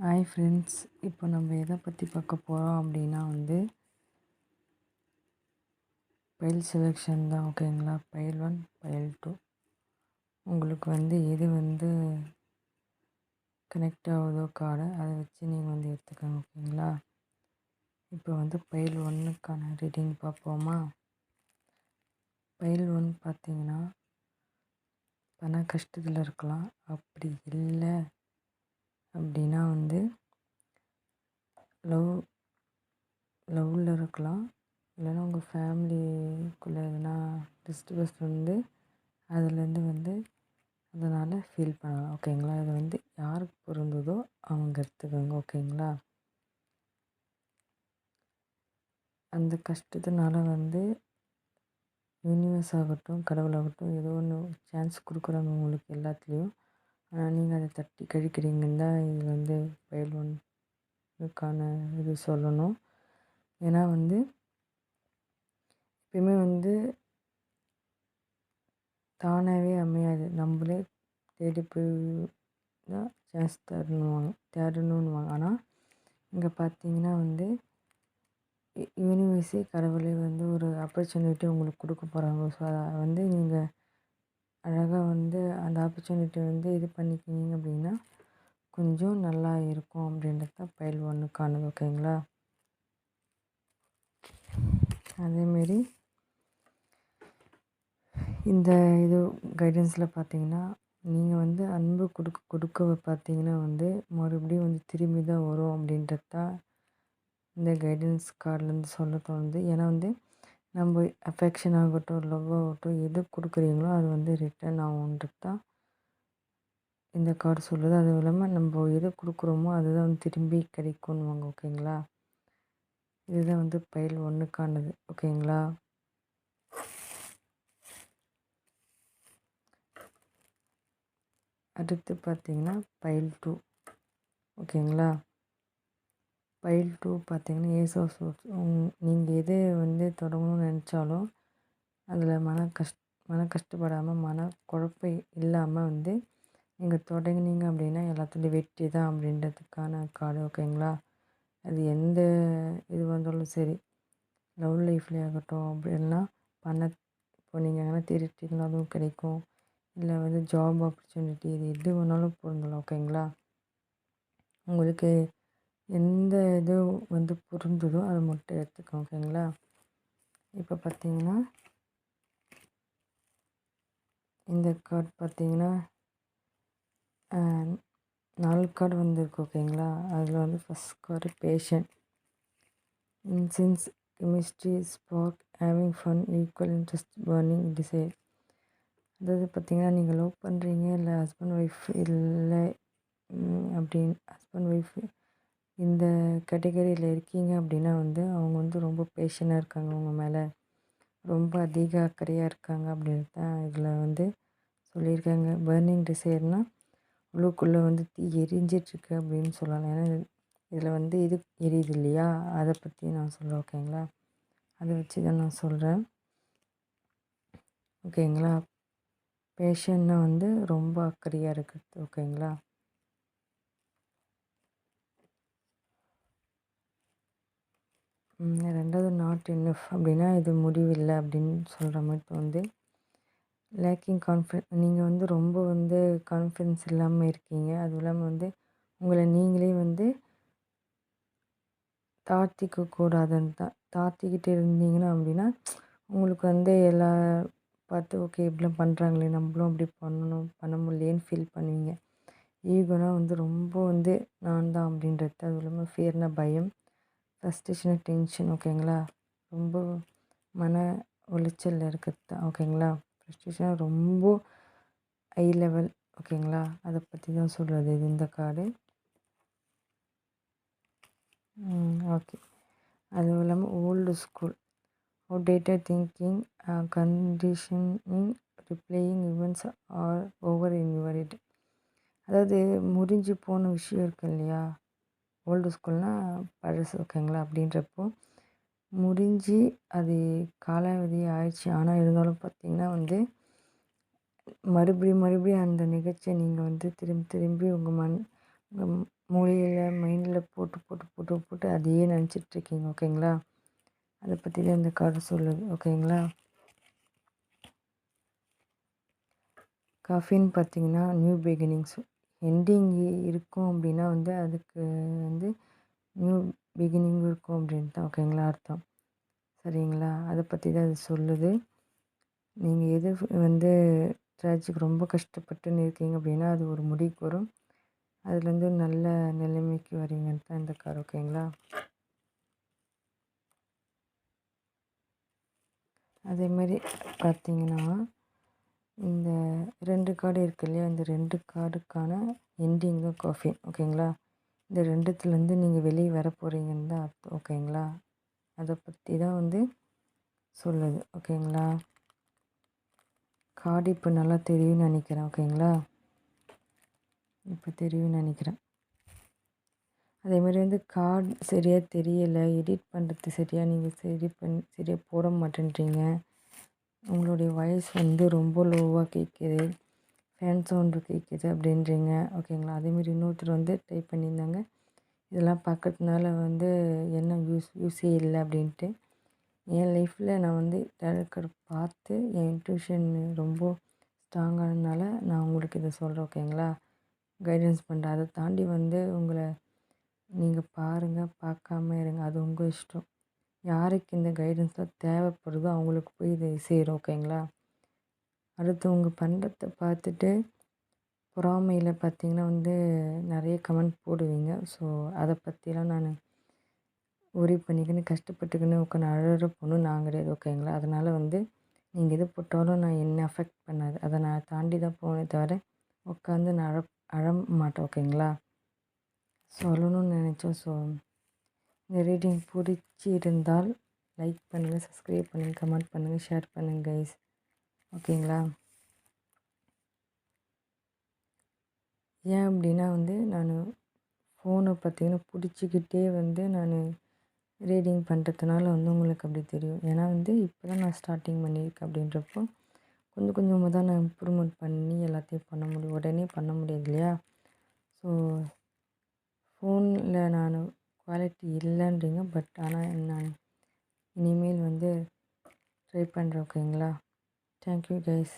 Hi friends இப்போ நம்ம எதை பற்றி பார்க்க போகிறோம் அப்படின்னா வந்து பயில் செலெக்ஷன் தான் ஓகேங்களா பயில் ஒன் பயில் டூ உங்களுக்கு வந்து எது வந்து கனெக்ட் ஆகுதோ கார்டை அதை வச்சு நீங்கள் வந்து எடுத்துக்கோங்க ஓகேங்களா இப்போ வந்து பயில் ஒன்றுக்கான ரீடிங் பார்ப்போமா? பயில் ஒன் பார்த்தீங்கன்னா பண கஷ்டத்தில் இருக்கலாம். அப்படி இல்லை. அப்படின்னா வந்து லவ் லவ்வில் இருக்கலாம். இல்லைன்னா உங்கள் ஃபேமிலிக்குள்ளே எதுனா டிஸ்டர்பன்ஸ் வந்து அதுலேருந்து வந்து அதனால் ஃபீல் பண்ணலாம். ஓகேங்களா? இது வந்து யாருக்கு பொருந்ததோ அவங்க எடுத்துக்கோங்க. ஓகேங்களா? அந்த கஷ்டத்தினால வந்து யூனிவர்ஸ் ஆகட்டும் கடவுளாகட்டும் ஏதோ ஒன்று சான்ஸ் கொடுக்குறாங்க உங்களுக்கு எல்லாத்துலேயும் ஆனால் நீங்கள் அதை தட்டி கழிக்கிறீங்கன்னு தான் இது வந்து பயில் ஒன்றுக்கான இது சொல்லணும். ஏன்னா வந்து எப்பயுமே வந்து தானாகவே அமையாது. நம்மளே தேடி போய் தான் சான்ஸ் தரணுவாங்க தேடணுன்னுவாங்க ஆனால் இங்கே பார்த்தீங்கன்னா வந்து யூனிவர்ஸே கடவுளே வந்து ஒரு ஆப்பர்ச்சுனிட்டி உங்களுக்கு கொடுக்க போகிறாங்க ஸோ அதை வந்து நீங்கள் அழகாக வந்து அந்த ஆப்பர்ச்சுனிட்டி வந்து இது பண்ணிக்கினீங்க அப்படின்னா கொஞ்சம் நல்லா இருக்கும் அப்படின்றது தான் பயில் ஒன்றுக்கானது ஓகேங்களா? அதேமாரி இந்த இது கைடன்ஸில் பார்த்தீங்கன்னா நீங்கள் வந்து அன்பு கொடுக்க கொடுக்க பார்த்தீங்கன்னா வந்து மறுபடியும் வந்து திரும்பி தான் வரும் அப்படின்றது தான் இந்த கைடன்ஸ் கார்ட்லேருந்து சொல்ல தோணுது ஏன்னா வந்து நம்ம அஃபெக்ஷன் ஆகட்டும் லவ் ஆகட்டும் எது கொடுக்குறீங்களோ அது வந்து ரிட்டர்ன் ஆகுன்றது தான் இந்த கார்டு சொல்லுது. அதுவும் இல்லாமல் நம்ம எது கொடுக்குறோமோ அதுதான் வந்து திரும்பி கிடைக்கும்னுவாங்க ஓகேங்களா இதுதான் வந்து பயில் ஒன்றுக்கானது ஓகேங்களா அடுத்து பார்த்தீங்கன்னா பயில் டூ ஓகேங்களா பைல் டூ பார்த்தீங்கன்னா ஏசோ ஆஃப் சோர்ஸ் நீங்கள் எது வந்து தொடங்கணும்னு நினச்சாலும் அதில் மன கஷ் மன கஷ்டப்படாமல் மன குழப்பம் இல்லாமல் வந்து நீங்கள் தொடங்கினீங்க அப்படின்னா எல்லாத்துலேயும் வெற்றி தான் அப்படின்றதுக்கான கார்டு ஓகேங்களா அது எந்த இது வந்தாலும் சரி. லவ் லைஃப்லேயே ஆகட்டும் அப்படின்னா பண இப்போ நீங்கள் எங்கன்னா தேடிட்டீங்களோ அதுவும் கிடைக்கும். இல்லை வந்து ஜாப் ஆப்பர்ச்சுனிட்டி இது எது வேணாலும் பொருந்தலாம் ஓகேங்களா உங்களுக்கு எந்த இது வந்து புரிஞ்சதோ அதை மட்டும் எடுத்துக்கோங்க ஓகேங்களா இப்போ பார்த்தீங்கன்னா இந்த கார்டு பார்த்தீங்கன்னா நாலு கார்டு வந்திருக்கு ஓகேங்களா? அதில் வந்து first card passion intense chemistry spark having fun equal interest burning desire அதாவது பார்த்திங்கன்னா நீங்கள் லவ் பண்ணுறீங்க இல்லை ஹஸ்பண்ட் ஒய்ஃப் இல்லை அப்படின்னு ஹஸ்பண்ட் ஒய்ஃப் இந்த கேட்டகரியில் இருக்கீங்க அப்படின்னா வந்து அவங்க வந்து ரொம்ப பேஷனாக இருக்காங்க. உங்கள் மேலே ரொம்ப அதிக அக்கறையாக இருக்காங்க அப்படின்னு தான் இதில் வந்து சொல்லியிருக்காங்க. பர்னிங் டிசைர்னால் உள்ளுக்குள்ளே வந்து தீ எரிஞ்சிட்ருக்கு அப்படின்னு சொல்லலாம். ஏன்னா இதில் வந்து இது எரியுது இல்லையா? அதை பற்றி நான் சொல்கிறேன் ஓகேங்களா அதை வச்சு தான் நான் சொல்கிறேன் ஓகேங்களா பேஷன்னா வந்து ரொம்ப அக்கறையாக இருக்குது ஓகேங்களா ரெண்டாவது நாட் இன்னஃப் அப்படின்னா இது முடிவில்லை அப்படின்னு சொல்கிற மாதிரி தோணுது. லேக்கிங் கான்ஃபிடென்ட் நீங்கள் வந்து ரொம்ப வந்து கான்ஃபிடென்ஸ் இல்லாமல் இருக்கீங்க. அதுவும் இல்லாமல் வந்து உங்களை நீங்களே வந்து தாழ்த்திக்க கூடாதுன்னு தான் தாழ்த்திக்கிட்டு இருந்தீங்கன்னா அப்படின்னா உங்களுக்கு வந்து எல்லா பார்த்து ஓகே இப்படிலாம் பண்ணுறாங்களே நம்மளும் அப்படி பண்ணணும் பண்ண முடியலேன்னு ஃபீல் பண்ணுவீங்க. ஈகோனா வந்து ரொம்ப வந்து நான் தான் அப்படின்றது. அதுவும் இல்லாமல் ஃபியர்னால் பயம். ஃப்ரஸ்ட்ரேஷன் டென்ஷன் ஓகேங்களா ரொம்ப மன உளைச்சலில் இருக்கிறது தான் ஓகேங்களா ஃப்ரஸ்ட்ரேஷனாக ரொம்ப ஹை லெவல் ஓகேங்களா அதை பற்றி தான் சொல்கிறது இது இந்த கார்டு ஓகே அதுவும் இல்லாமல் old school outdated thinking conditioning replaying events are over in your it அதாவது முறிஞ்சு போன விஷயம் இருக்கு இல்லையா? ஓல்டு ஸ்கூல்னால் பழசு ஓகேங்களா அப்படின்றப்போ முடிஞ்சு அது காலாவதி ஆயிடுச்சு. ஆனால் இருந்தாலும் பார்த்திங்கன்னா வந்து மறுபடியும் மறுபடியும் அந்த நிகழ்ச்சியை நீங்கள் வந்து திரும்பி திரும்பி உங்கள் மண் உங்கள் மூளையில் மைண்டில் போட்டு போட்டு போட்டு போட்டு அதையே நினச்சிட்ருக்கீங்க ஓகேங்களா? அதை பற்றி தான் இந்த கதை சொல்லுது. ஓகேங்களா? காஃபின்னு பார்த்தீங்கன்னா நியூ பிகினிங்ஸ் எண்டிங் இருக்கும் அப்படின்னா வந்து அதுக்கு வந்து நியூ பிகினிங் இருக்கும் அப்படின்ட்டு தான் ஓகேங்களா அர்த்தம். சரிங்களா? அதை பற்றி தான் அது சொல்லுது. நீங்கள் எது வந்து ட்ராஜிக் ரொம்ப கஷ்டப்பட்டுன்னு இருக்கீங்க அப்படின்னா அது ஒரு முடிவுக்கு வரும். அதுலேருந்து நல்ல நிலைமைக்கு வரீங்கன்னு தான் இந்த கார் ஓகேங்களா? அதேமாரி பார்த்தீங்கன்னா இந்த ரெண்டு கார்டு இருக்கு இல்லையா? இந்த ரெண்டு கார்டுக்கான எண்டிங் தான் காஃபி ஓகேங்களா இந்த ரெண்டுத்துலேருந்து நீங்கள் வெளியே வர போகிறீங்கன்னு தான் அர்த்தம். ஓகேங்களா அதை பற்றி தான் வந்து சொல்லுது. ஓகேங்களா கார்டு இப்போ நல்லா தெரியும்னு நினைக்கிறேன். ஓகேங்களா இப்போ தெரியும்னு நினைக்கிறேன். அதேமாதிரி வந்து கார்டு சரியாக தெரியலை. எடிட் பண்ணுறது சரியாக நீங்கள் சரி பண் சரியாக போட மாட்டேன்றீங்க. உங்களுடைய வாய்ஸ் வந்து ரொம்ப லோவாக கேட்குது ஃபேன் சவுண்டு கேட்குது அப்படின்றீங்க. ஓகேங்களா அதேமாரி இன்னொருத்தர் வந்து டைப் பண்ணியிருந்தாங்க. இதெல்லாம் பார்க்கறதுனால வந்து என்ன யூஸ் யூஸே இல்லை அப்படின்ட்டு. என் லைஃப்பில் நான் வந்து டேரக்டர் பார்த்து என் இன்ட்யூஷன் ரொம்ப ஸ்ட்ராங்கானதுனால நான் உங்களுக்கு இதை சொல்கிறேன் ஓகேங்களா கைடன்ஸ் பண்ணுறேன் அதை தாண்டி வந்து உங்களை நீங்கள் பாருங்கள் பார்க்காம இருங்க. அது உங்கள் இஷ்டம். யாருக்கு இந்த கைடன்ஸ்லாம் தேவைப்படுதோ அவங்களுக்கு போய் இது சேரும் ஓகேங்களா அடுத்தவங்க பண்ணுறத பார்த்துட்டு பொறாமையில் பார்த்தீங்கன்னா வந்து நிறைய கமெண்ட் போடுவீங்க. ஸோ அதை பற்றிலாம் நான் ஒரி பண்ணிக்கின்னு கஷ்டப்பட்டுக்கின்னு உட்காந்து அழகிற பொண்ணு நான் கிடையாது ஓகேங்களா அதனால் வந்து நீங்கள் எது போட்டாலும் நான் என்ன அஃபெக்ட் பண்ணாது. அதை நான் தாண்டி தான் போனே தவிர உட்காந்து நான் அழ அழ மாட்டேன் ஓகேங்களா சொல்லணும்னு நினச்சோம். ஸோ இந்த ரீடிங் பிடிச்சி இருந்தால் லைக் பண்ணுங்கள் சப்ஸ்கிரைப் பண்ணுங்கள் கமெண்ட் பண்ணுங்கள் ஷேர் பண்ணுங்கள் கைஸ் ஓகேங்களா ஏன் அப்படின்னா வந்து நான் ஃபோனை பார்த்திங்கன்னா பிடிச்சிக்கிட்டே வந்து நான் ரீடிங் பண்ணுறதுனால வந்து உங்களுக்கு அப்படி தெரியும். ஏன்னா வந்து இப்போ தான் நான் ஸ்டார்டிங் பண்ணியிருக்கேன் அப்படின்றப்போ கொஞ்சம் கொஞ்சமாக தான் நான் இம்ப்ரூவ்மெண்ட் பண்ணி எல்லாத்தையும் பண்ண முடியும். உடனே பண்ண முடியாது இல்லையா? ஸோ ஃபோனில் நான் குவாலிட்டி இல்லைன்றீங்க. பட் ஆனால் நான் இனிமேல் வந்து ட்ரை பண்ணுறேன் ஓகேங்களா தேங்க்யூ கைஸ்